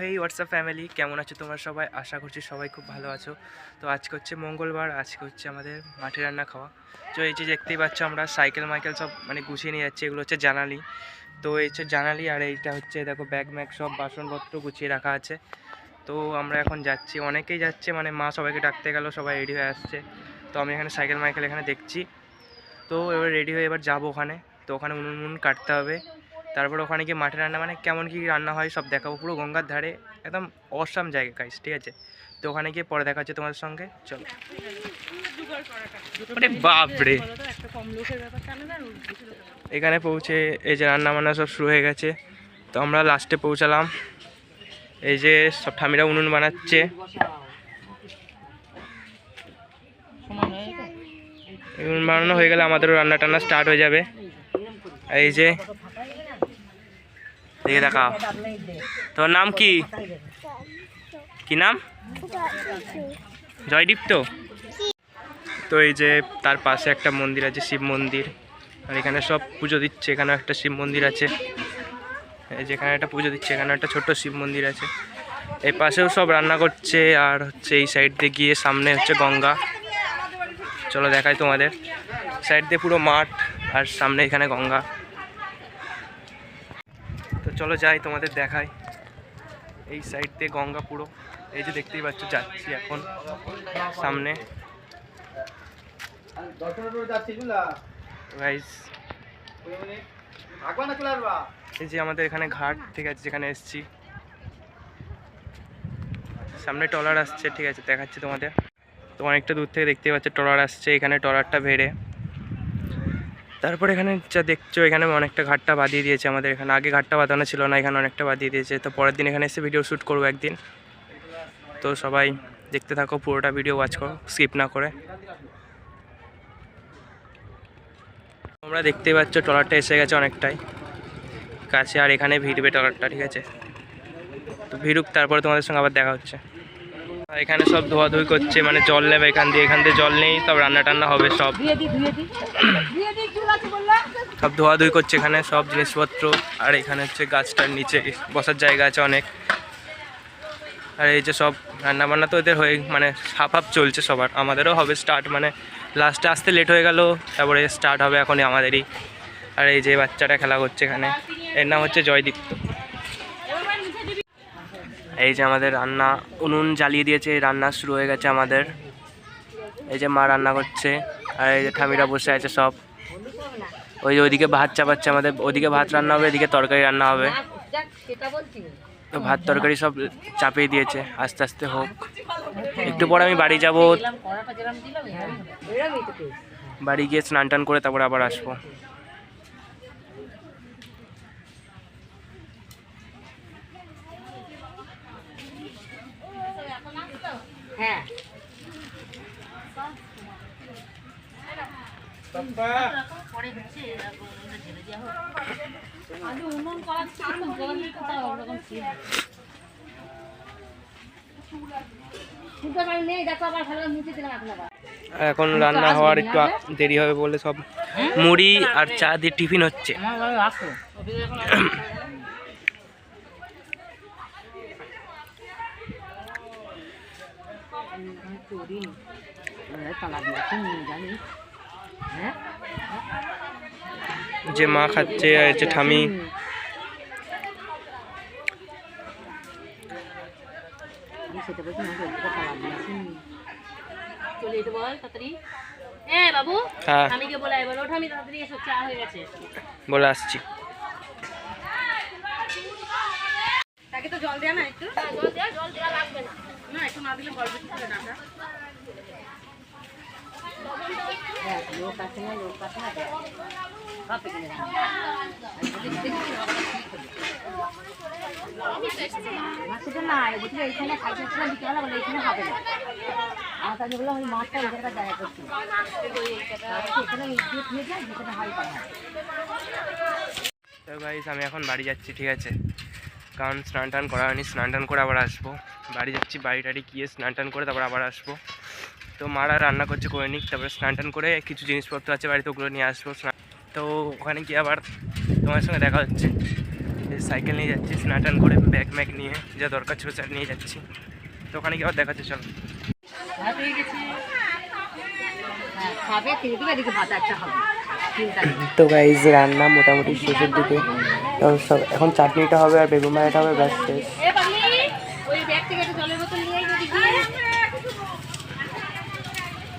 হেই WhatsApp family কেমন আছো তোমরা সবাই? আশা করছি সবাই খুব ভালো আছো। তো আজকে হচ্ছে মঙ্গলবার, আজকে হচ্ছে আমাদের মাঠে রান্না খাওয়া। তো এই যে দেখতেই পাচ্ছ আমরা, সাইকেল মাইকেল সব মানে গুছিয়ে নিয়ে যাচ্ছি, এগুলো হচ্ছে জানালি। তো এই হচ্ছে জানালি আর এইটা হচ্ছে দেখো ব্যাগ ম্যাগ সব বাসনপত্র গুছিয়ে রাখা আছে। তো আমরা এখন যাচ্ছি, অনেকেই যাচ্ছে মানে মা সবাইকে ডাকতে গেল, সবাই রেডি হয়ে আসছে। তো আমি এখানে সাইকেল মাইকেল এখানে দেখছি। তো এবার রেডি হয়ে এবার যাব ওখানে। তো ওখানে উনুন উনুন কাটতে হবে। তারপর ওখানে গিয়ে মাঠে রান্না মানে কেমন কী রান্না হয় সব দেখাবো পুরো গঙ্গার ধারে একদম অসাম জায়গা গাইস ঠিক আছে? তো ওখানে গিয়ে পরে দেখা হচ্ছে তোমাদের সঙ্গে চলো। বাপরে! এখানে পৌঁছে এই যে রান্না বান্না সব শুরু হয়ে গেছে। তো আমরা লাস্টে পৌঁছালাম। এই যে সব ঠামিরা উনুন বানাচ্ছে। উনুন বানানো হয়ে গেলে আমাদেরও রান্না টান্না স্টার্ট হয়ে যাবে। এই যে দেখে। দেখাও তোর নাম কি? কি নাম? জয়দীপ তো তো এই যে তার পাশে একটা মন্দির আছে, শিব মন্দির। আর এখানে সব পুজো দিচ্ছে এখানে একটা শিব মন্দির আছে। এই যেখানে একটা পুজো দিচ্ছে এখানে একটা ছোট্ট শিব মন্দির আছে। এই পাশেও সব রান্না করছে, আর হচ্ছে এই সাইড দিয়ে গিয়ে সামনে হচ্ছে গঙ্গা। চলো দেখাই তোমাদের। সাইড দিয়ে পুরো মাঠ, আর সামনে এখানে গঙ্গা। চলো যাই তোমাদের দেখাই। এই সাইড দিয়ে গঙ্গা পুরো। এই যে দেখতেই পাচ্ছ, যাচ্ছি এখন সামনে। এই যে আমাদের এখানে ঘাট, ঠিক আছে, যেখানে এসছি। সামনে ট্রলার আসছে, ঠিক আছে, দেখাচ্ছি তোমাদের। তো অনেকটা দূর থেকে দেখতে পাচ্ছ, ট্রলার আসছে, এখানে টলারটা ভেড়ে তারপর এখানে যা দেখছ, এখানে অনেকটা ঘাটটা বাঁধিয়ে দিয়েছে আমাদের এখানে। আগে ঘাটটা বাঁধানো ছিল না, এখানে অনেকটা বাঁধিয়ে দিয়েছে। তো পরের দিন এখানে এসে ভিডিও শ্যুট করব একদিন। তো সবাই দেখতে থাকো, পুরোটা ভিডিও ওয়াচ করো স্কিপ না করে। তোমরা দেখতেই পাচ্ছ, ট্রলারটা এসে গেছে অনেকটাই। কাছে আর এখানে ভিড়বে ট্রলারটা, ঠিক আছে? তো ভিড়ুক, তারপরে তোমাদের সঙ্গে আবার দেখা হচ্ছে। এখানে সব ধোয়াধুয়ি করছে মানে জল নেবে এখান দিয়ে। এখান দিয়ে জল নেই সব। রান্না টান্না হবে সব সব ধোয়াধুয়ি করছে এখানে সব জিনিসপত্র। আর এখানে হচ্ছে গাছটার নিচে বসার জায়গা আছে অনেক। আর এই যে সব রান্না বান্না তো এদের হয়ে মানে হাফ হাফ চলছে সবার। আমাদেরও হবে স্টার্ট মানে লাস্টে আসতে লেট হয়ে গেল তারপরে স্টার্ট হবে এখনই আমাদেরই। আর এই যে বাচ্চাটা খেলা করছে এখানে। এর নাম হচ্ছে জয়দীপ্ত। এই যে আমাদের রান্না, উনুন জ্বালিয়ে দিয়েছে, রান্না শুরু হয়ে গেছে আমাদের। এই যে মা রান্না করছে, আর এই যে ঠামিরা বসে আছে সব। ওই যে ওইদিকে ভাত চাপাচ্ছে আমাদের ওদিকে ভাত রান্না হবে, এদিকে তরকারি রান্না হবে। তো ভাত তরকারি সব চাপিয়ে দিয়েছে, আস্তে আস্তে হোক। একটু পর আমি বাড়ি যাব। বাড়ি গিয়ে স্নান টান করে তারপর আবার আসব হ্যাঁ পরে হচ্ছে ঢেলে দেওয়া হোক আলু উনুন করা ছিল জল দিয়ে কোথাও ওরকম ছিল শুনতে পারি নেই দেখো আবার ভালো মুছে দিলাম এখন আবার আর এখন রান্না হওয়ার একটু দেরি হবে বলে সব মুড়ি আর চা দিয়ে টিফিন হচ্ছে। হ্যাঁ যে মা খাচ্ছে আর হচ্ছে ঠামি হ্যাঁ। আমি কে বলে হয়ে আসছি। তাকে তো জল দেয়া না একটু? জল দেয়া জল দেয়া লাগবে না। না একটু না দিলে গল্প না আমি এখন বাড়ি যাচ্ছি, ঠিক আছে? কারণ স্নান টান করা হয়নি, স্নান টান করে আবার আসব। বাড়ি যাচ্ছি, বাড়ি টাড়ি গিয়ে স্নান টান করে তারপর আবার আসব। তো মারা রান্না করছে করে নিক তারপরে স্নান টান করে কিছু জিনিসপত্র আছে বাড়িতে ওগুলো নিয়ে আসব স্নান। তো ওখানে গিয়ে আবার তোমার সঙ্গে দেখা হচ্ছে। এই সাইকেল নিয়ে যাচ্ছি স্নান টান করে ব্যাগ ম্যাগ নিয়ে যা দরকার ছিল স্যার নিয়ে যাচ্ছি। তো ওখানে গিয়ে আবার দেখাচ্ছে চলো। হয়ে হ্যাঁ তো গাইজ রান্না মোটামুটি শেষের দিকে। তো সব এখন চাটনিটা হবে আর বেগুন ভাজাটা হবে ব্যাস শেষ।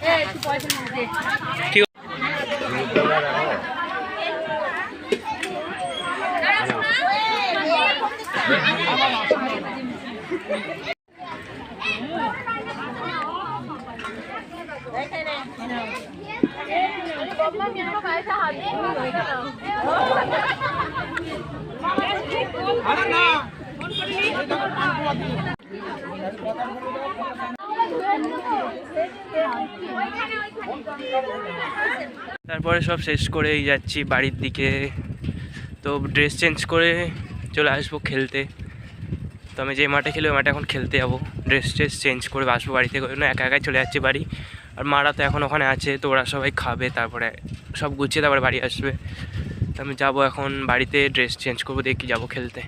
এ পাগলি ওই ব্যাগ থেকে তারপরে সব শেষ করেই যাচ্ছি বাড়ির দিকে। তো ড্রেস চেঞ্জ করে চলে আসব খেলতে। তো আমি যে মাঠে খেলি, ওই মাঠে এখন খেলতে যাব। ড্রেস ট্রেস চেঞ্জ করে আসব বাড়িতে ওই একা একাই চলে যাচ্ছি বাড়ি। আর মারা তো এখন ওখানে আছে, তো ওরা সবাই খাবে, তারপরে সব গুছিয়ে তারপরে বাড়ি আসবে। তো আমি যাব এখন বাড়িতে ড্রেস চেঞ্জ করব, দেখি যাব খেলতে।